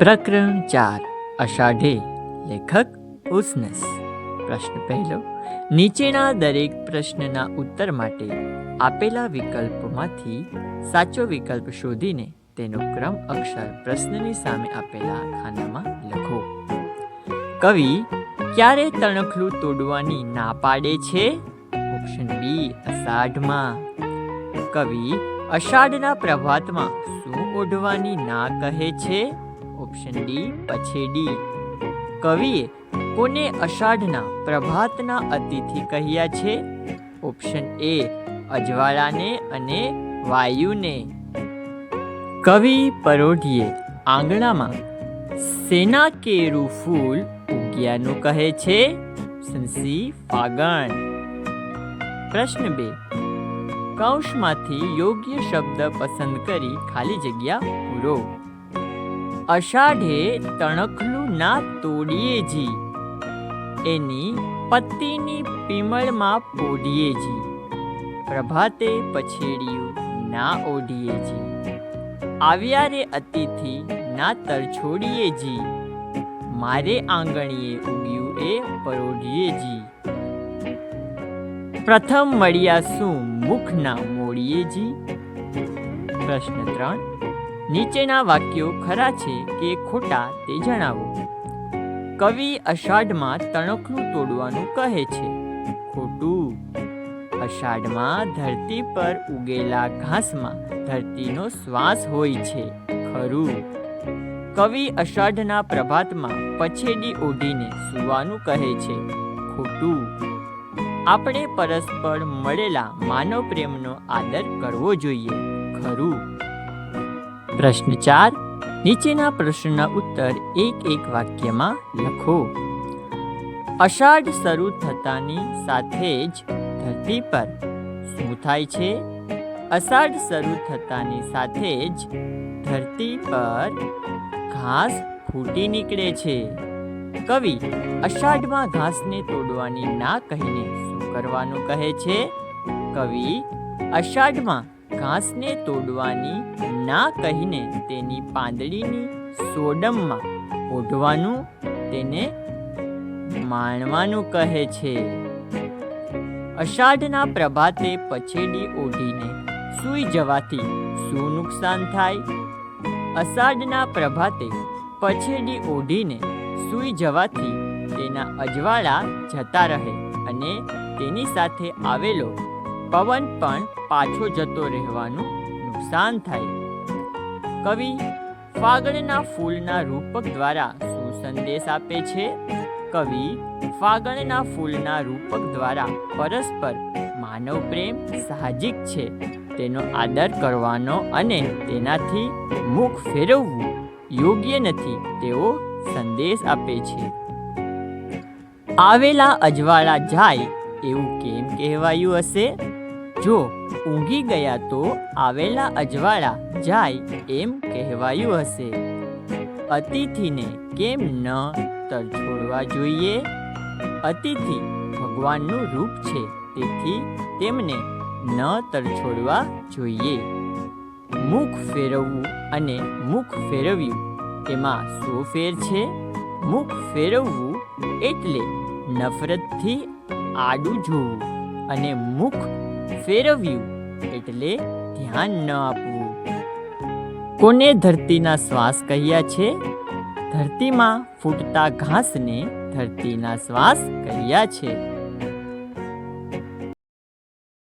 પ્રકરણ ચાર, અષાઢે લેખક ઉસનસ. પ્રશ્ન પહેલો, નીચેના દરેક પ્રશ્નના ઉત્તર માટે આપેલા વિકલ્પમાંથી સાચો વિકલ્પ શોધીને તેનો ક્રમ અક્ષર પ્રશ્નની સામે આપેલા ખાનામાં લખો. કવિ, ક્યારે તણખલું તોડવાની ના પાડે છે? ઓપ્શન બી, અષાઢમાં. કવિ, અષાઢના પ્રભાતમાં શું ઓઢવાની ના કહે છે? ઓપ્શન ડી પછેડી કવિએ કોને અષાઢના પ્રભાતના અતિથિ કહ્યા છે? ઓપ્શન એ, અજવાળાને અને વાયુને. કવિ પરોઢીએ આંગણામાં, સેના કેરું ફૂલ ઉગ્યાનું કહે છે? સંસી ફાગણ. પ્રશ્ન બે કૌશમાંથી યોગ્ય શબ્દ પસંદ કરી ખાલી જગ્યા પૂરો. અષાઢે તણખલું ના તોડીએ જી. એની પત્તીની પીમળમાં પોઢીએ જી. પ્રભાતે પછેડિયું ના ઓઢીએ જી. આવ્યા રે અતિથિ ના તરછોડીએ જી. મારે આંગણીએ ઉગ્યું એ પરોઢીએ જી. પ્રથમ મળ્યા શું મુખ ના મોડીએ જી? પ્રશ્ન ત્રણ. નીચેના વાક્યો ખરા છે કે ખોટા તે જણાવો. કવિ અષાઢમાં તણખલું તોડવાનું કહે છે. ખોટું. અષાઢમાં ધરતી પર ઉગેલા ઘાસમાં ધરતીનો શ્વાસ હોય છે. ખરું. કવિ અષાઢના પ્રભાતમાં પછેડી ઓઢીને સૂવાનું કહે છે. ખોટું. આપણે પરસ્પર મળેલા માનવ પ્રેમનો આદર કરવો જોઈએ. ખરું. પ્રશ્ન ચાર, નીચેના પ્રશ્નના ઉત્તર એક એક વાક્યમાં લખો. અષાઢ શરૂ થતાની સાથે જ ધરતી પર શું થાય છે? અષાઢ શરૂ થતાની સાથે જ ધરતી પર ઘાસ ફૂટી નીકળે છે. કવિ અષાઢમાં ઘાસને તોડવાની ના કહીને શું કરવાનું કહે છે? કવિ અષાઢમાં ઘાસને તોડવાની ના કહીને તેની પાંદડીની સોડમમાં ઓઢવાનું તેને માણવાનું કહે છે. અષાઢના પ્રભાતે પછેડી ઓઢીને સૂઈ જવાથી શું નુકસાન થાય? અષાઢના પ્રભાતે પછેડી ઓઢીને સૂઈ જવાથી તેના અજવાળા જતા રહે અને તેની સાથે આવેલો પવન પણ પાછો જતો રહેવાનું નુકસાન થાય. કવિ ફાગણના ફૂલના રૂપક દ્વારા શું સંદેશ આપે છે? કવિ ફાગણના ફૂલના રૂપક દ્વારા પરસ્પર માનવ પ્રેમ સાહજિક છે. તેનો આદર કરવાનો અને તેનાથી મુખ ફેરવવું યોગ્ય નથી તેવો સંદેશ આપે છે. આવેલા અજવાળા જાય એવું કેમ કહેવાયું હશે? જો ઊંઘી ગયા તો આવેલા અજવાળા જાય એમ કહેવાયું હશે. અતિથિને કેમ ન તરછોડવા જોઈએ? અતિથિ ભગવાનનું રૂપ છે, તેથી તેમને ન તરછોડવા જોઈએ. મુખ ફેરવવું અને મુખ ફેરવ્યું એમાં શું ફેર છે? મુખ ફેરવવું એટલે નફરતથી આડું જોવું અને મુખ ફેરવ્યું એટલે ધ્યાન ન આપવું. કોને ધરતીના શ્વાસ કહ્યા છે? ધરતીમાં ફૂટતા ઘાસને ધરતીના શ્વાસ કહ્યા છે.